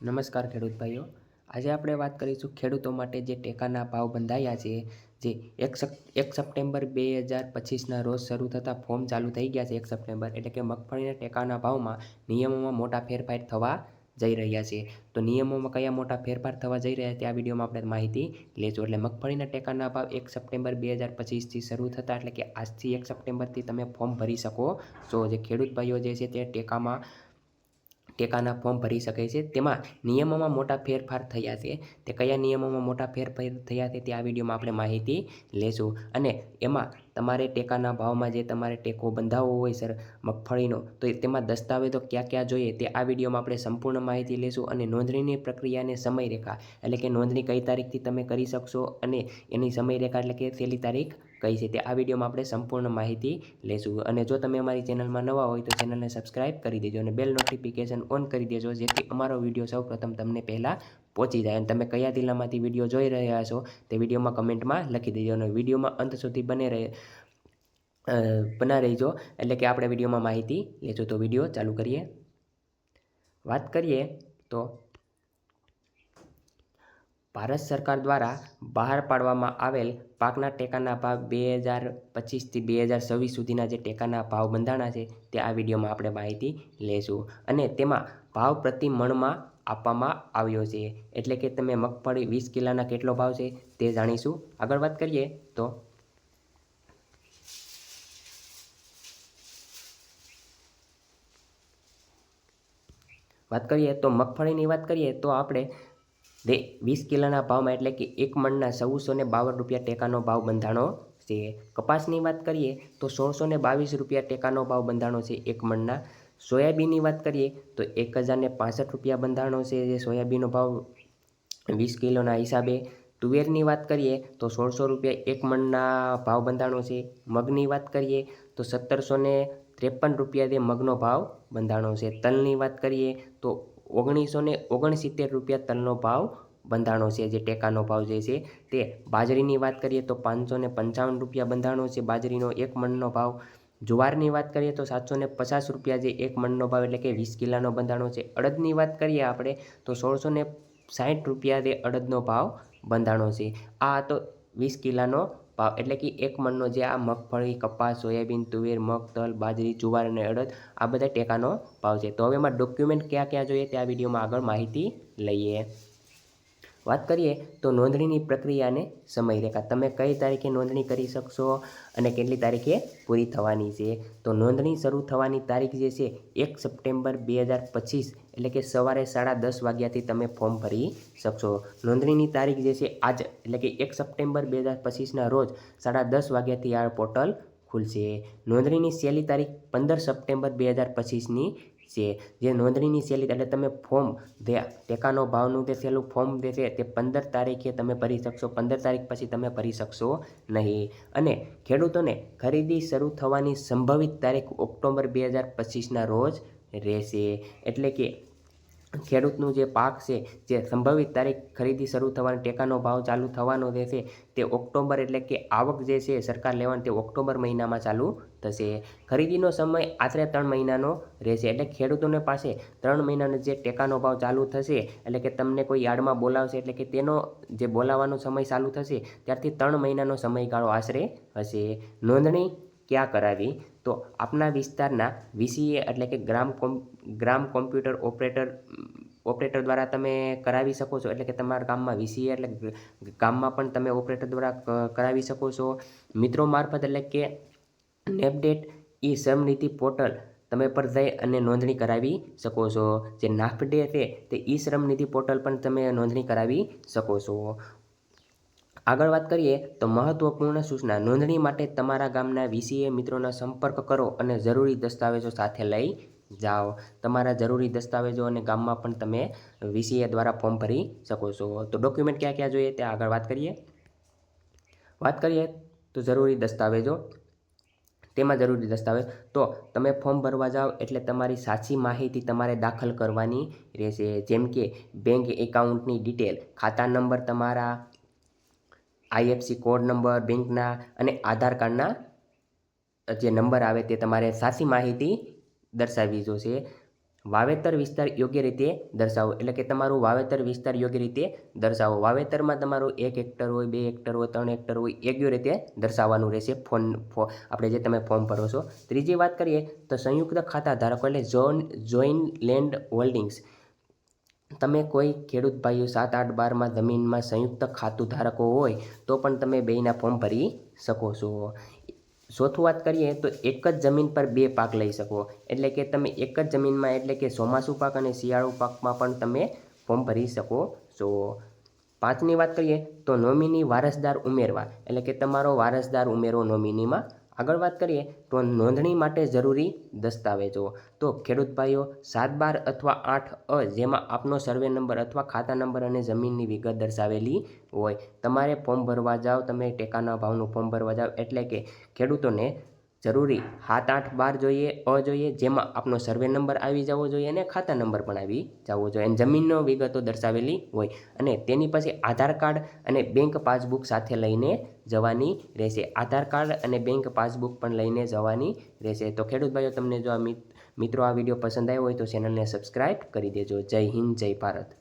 નમસ્કાર ખેડૂત ભાઈઓ. આજે આપણે વાત કરીશું ખેડૂતો માટે જે ટેકાના ભાવ બંધાયા છે, જે એક એક સપ્ટેમ્બર બે હજાર પચીસના રોજ શરૂ થતાં ફોર્મ ચાલુ થઈ ગયા છે, એક સપ્ટેમ્બર એટલે કે મગફળીના ટેકાના ભાવમાં નિયમોમાં મોટા ફેરફાર થવા જઈ રહ્યા છે. તો નિયમોમાં કયા મોટા ફેરફાર થવા જઈ રહ્યા છે આ વિડીયોમાં આપણે માહિતી લેજો એટલે મગફળીના ટેકાના ભાવ એક સપ્ટેમ્બર બે હજાર પચીસથી શરૂ થતા એટલે કે આજથી એક સપ્ટેમ્બરથી તમે ફોર્મ ભરી શકો છો. જે ખેડૂત ભાઈઓ જે છે તે ટેકામાં ટેકાના ફોર્મ ભરી શકે છે. તેમાં નિયમોમાં મોટા ફેરફાર થયા છે. તે કયા નિયમોમાં મોટા ફેરફાર થયા છે તે આ વિડીયોમાં આપણે માહિતી લેશું. અને એમાં તમારે ટેકાના ભાવમાં જે તમારે ટેકો બંધાવવો હોય સર, મગફળીનો, તો તેમાં દસ્તાવેજો ક્યાં ક્યાં જોઈએ તે આ વિડીયોમાં આપણે સંપૂર્ણ માહિતી લેશું અને નોંધણીની પ્રક્રિયાને સમયરેખા, એટલે કે નોંધણી કઈ તારીખથી તમે કરી શકશો અને એની સમયરેખા એટલે કે છેલ્લી તારીખ કઈ છે તે આ વિડીયોમાં આપણે સંપૂર્ણ માહિતી લેશું. અને જો તમે અમારી ચેનલમાં નવા હોય તો ચેનલને સબસ્ક્રાઇબ કરી દેજો અને બેલ નોટિફિકેશન ઓન કરી દેજો, જેથી અમારો વીડિયો સૌપ્રથમ તમને પહેલાં પહોંચી જાય. અને તમે કયા જિલ્લામાંથી વીડિયો જોઈ રહ્યા છો તે વિડીયોમાં કમેન્ટમાં લખી દેજો અને વિડીયોમાં અંત સુધી બને રહે બના રહીજો. એટલે કે આપણે વિડીયોમાં માહિતી લેજો તો વીડિયો ચાલુ કરીએ. વાત કરીએ તો ભારત સરકાર દ્વારા બહાર પાડવામાં આવેલ પાકના ટેકાના ભાવ બે હજાર પચીસથી બે હજાર છવ્વીસ સુધીના જે ટેકાના ભાવ બંધાણા છે તે આ વિડીયોમાં આપણે માહિતી લેશું અને તેમાં ભાવ પ્રતિ મણમાં આપવામાં આવ્યો છે. એટલે કે તમે મગફળી વીસ કિલોના કેટલો ભાવ છે તે જાણીશું. આગળ વાત કરીએ તો વાત કરીએ તો મગફળીની વાત કરીએ તો આપણે બે વીસ કિલોના ભાવમાં એટલે કે એક મણના ચૌદસો ને બાવન રૂપિયા ટેકાનો ભાવ બંધાણો છે. કપાસની વાત કરીએ તો સોળસો ને બાવીસ રૂપિયા ટેકાનો ભાવ બંધાણો છે એક મણના. સોયાબીનની વાત કરીએ તો એક હજાર ને પાસઠ રૂપિયા બંધાણો છે જે સોયાબીનનો ભાવ વીસ કિલોના હિસાબે. તુવેરની વાત કરીએ તો સોળસો રૂપિયા એક મણના ભાવ બંધાણો છે. મગની વાત કરીએ તો સત્તરસો ત્રેપન રૂપિયા જે મગનો ભાવ બંધાણો છે. તલની વાત કરીએ તો ઓગણીસો ને ઓગણસિત્તેર રૂપિયા તલનો ભાવ બંધાણો છે, જે ટેકાનો ભાવ જે છે તે બાજરીની વાત કરીએ તો પાંચસો ને પંચાવન રૂપિયા બંધાણો છે બાજરીનો એક મણનો ભાવ. જુવારની વાત કરીએ તો સાતસો ને પચાસ રૂપિયા જે એક મણનો ભાવ એટલે કે વીસ કિલાનો બંધાણો છે. અડદની વાત કરીએ આપણે તો સોળસો ને સાઠ રૂપિયા જે અડદનો ભાવ બંધાણો છે. આ તો વીસ કિલ્લાનો ભાવ એટલે કે એક મણનો જે આ મગફળી કપાસ, સોયાબીન, તુવેર, મગ, તલ, બાજરી, જુવાર અને અડદ આ બધા ટેકાનો ભાવ છે. તો હવે એમાં ડોક્યુમેન્ટ ક્યાં ક્યાં જોઈએ તે આ વિડીયોમાં આગળ માહિતી લઈએ. વાત કરીએ તો નોંધણીની પ્રક્રિયાને સમયરેખા તમે કઈ તારીખે નોંધણી કરી શકશો અને કેટલી તારીખે પૂરી થવાની છે? તો નોંધણી શરૂ થવાની તારીખ જે છે, એક સપ્ટેમ્બર બે હજાર પચીસ, એટલે કે સવારે સાડા દસ વાગ્યાથી તમે ફોર્મ ભરી શકશો. નોંધણીની તારીખ જે છે, આજ, એટલે કે એક સપ્ટેમ્બર બે હજાર પચીસના રોજ સાડા દસ વાગ્યાથી આ પોર્ટલ ખુલશે. નોંધણીની છેલ્લી તારીખ પંદર સપ્ટેમ્બર બે હજાર પચીસની છે જે નોંધણીની છેલ્લી એટલે તમે ફોર્મ ટેકાનો ભાવનું જે છેલ્લું ફોર્મ છે તે પંદર તારીખે તમે ભરી શકશો, પંદર તારીખ પછી તમે ભરી શકશો નહીં. અને ખેડૂતોને ખરીદી શરૂ થવાની સંભવિત તારીખ ઓક્ટોબર બે હજાર પચીસના રોજ રહેશે. એટલે કે ખેડૂતનું જે પાક છે, જે સંભવિત તારીખ ખરીદી શરૂ થવાની, ટેકાનો ભાવ ચાલુ થવાનો રહેશે, તે ઓક્ટોબર એટલે કે આવક જે છે સરકાર લેવાની, તે ઓક્ટોબર મહિનામાં ચાલુ થશે. ખરીદીનો સમય આશરે ત્રણ મહિનાનો રહેશે. એટલે ખેડૂતોને પાસે ત્રણ મહિનાનો જે ટેકાનો ભાવ ચાલુ થશે, એટલે કે તમને કોઈ યાર્ડમાં બોલાવશે, એટલે કે તેનો જે બોલાવવાનો સમય ચાલુ થશે, ત્યારથી ત્રણ મહિનાનો સમયગાળો આશરે હશે. નોંધણી ક્યાં કરાવી? તો આપના વિસ્તારના વીસીએ એટલે કે ગ્રામ કોમ, ગ્રામ કોમ્પ્યુટર ઓપરેટર ઓપરેટર દ્વારા તમે કરાવી શકો છો? એટલે કે તમારા ગામમાં વીસીએ એટલે ગામમાં પણ તમે ઓપરેટર દ્વારા કરાવી શકો છો? મિત્રો મારફત એટલે કે નેપડેટ ઈ શ્રમનીતિ પોર્ટલ તમે પર જઈ અને નોંધણી કરાવી શકો છો. જે નાફડે છે તે ઈ શ્રમનિધિ પોર્ટલ પણ તમે નોંધણી કરાવી શકો છો. આગળ વાત કરીએ તો મહત્વપૂર્ણ સૂચના નોંધણી માટે તમારા ગામના વીસીએ મિત્રોનો સંપર્ક કરો અને જરૂરી દસ્તાવેજો સાથે લઈ જાઓ. તમારા જરૂરી દસ્તાવેજો અને ગામમાં પણ તમે વીસીએ દ્વારા ફોર્મ ભરી શકો છો. તો ડોક્યુમેન્ટ ક્યાં ક્યાં જોઈએ તે આગળ વાત કરીએ. વાત કરીએ તો જરૂરી દસ્તાવેજો. તેમાં જરૂરી દસ્તાવેજ. તો તમે ફોર્મ ભરવા જાઓ એટલે તમારી સાચી માહિતી તમારે દાખલ કરવાની રહેશે. જેમ કે બેંક એકાઉન્ટની ડિટેલ, ખાતા નંબર તમારા આઈએફસી કોડ નંબર, બેંકના અને આધાર કાર્ડના જે નંબર આવે તે તમારે સાચી માહિતી દર્શાવવી જોશે. વાવેતર વિસ્તાર યોગ્ય રીતે દર્શાવો, એટલે કે તમારું વાવેતર વિસ્તાર યોગ્ય રીતે દર્શાવો. વાવેતરમાં તમારું એક હેક્ટર હોય, બે હેક્ટર હોય, ત્રણ હેક્ટર હોય, યોગ્ય રીતે દર્શાવવાનું રહેશે ફોન, ફો, આપણે જે તમે ફોર્મ ભરો છો. ત્રીજી વાત કરીએ તો સંયુક્ત ખાતા ધારકો એટલે જોન જોઈન લેન્ડ હોલ્ડિંગ્સ. તમે કોઈ ખેડૂત ભાઈઓ સાત આઠ બારમાં જમીનમાં સંયુક્ત ખાતું ધારકો હોય, તો પણ તમે બેયના ફોર્મ ભરી શકો છો. ચોથું વાત કરીએ તો એક જ જમીન પર બે પાક લઈ શકો. એટલે કે તમે એક જ જમીનમાં, એટલે કે ચોમાસુ પાક અને શિયાળુ પાકમાં પણ તમે ફોર્મ ભરી શકો છો. પાંચની વાત કરીએ તો નોમિની વારસદાર ઉમેરવા. એટલે કે તમારો વારસદાર ઉમેરો નોમિનીમાં આગળ વાત કરીએ તો નોંધણી માટે જરૂરી દસ્તાવેજો. તો ખેડૂત ભાઈઓ, સાત બાર અથવા આઠ અ જેમાં આપનો સર્વે નંબર અથવા ખાતા નંબર અને જમીનની વિગત દર્શાવેલી હોય. તમારે ફોર્મ ભરવા જાઓ, તમે ટેકાના ભાવનું ફોર્મ ભરવા જાઓ, એટલે કે ખેડૂતોને જરૂરી સાત આઠ બાર જોઈએ, અ જોઈએ, જેમાં આપનો સર્વે નંબર આવી જવો જોઈએ અને ખાતા નંબર પણ આવી જવો જોઈએ. અને જમીનનો વિગતો દર્શાવેલી હોય અને તેની પછી આધાર કાર્ડ અને બેંક પાસબુક સાથે લઈને જવાની રહેશે. આધાર કાર્ડ અને બેંક પાસબુક પણ લઈને જવાની રહેશે. તો ખેડૂત ભાઈઓ, તમને જો આ મિત્રો આ વીડિયો પસંદ આવ્યો હોય તો ચેનલને સબસ્ક્રાઈબ કરી દેજો. જય હિન્દ જય ભારત.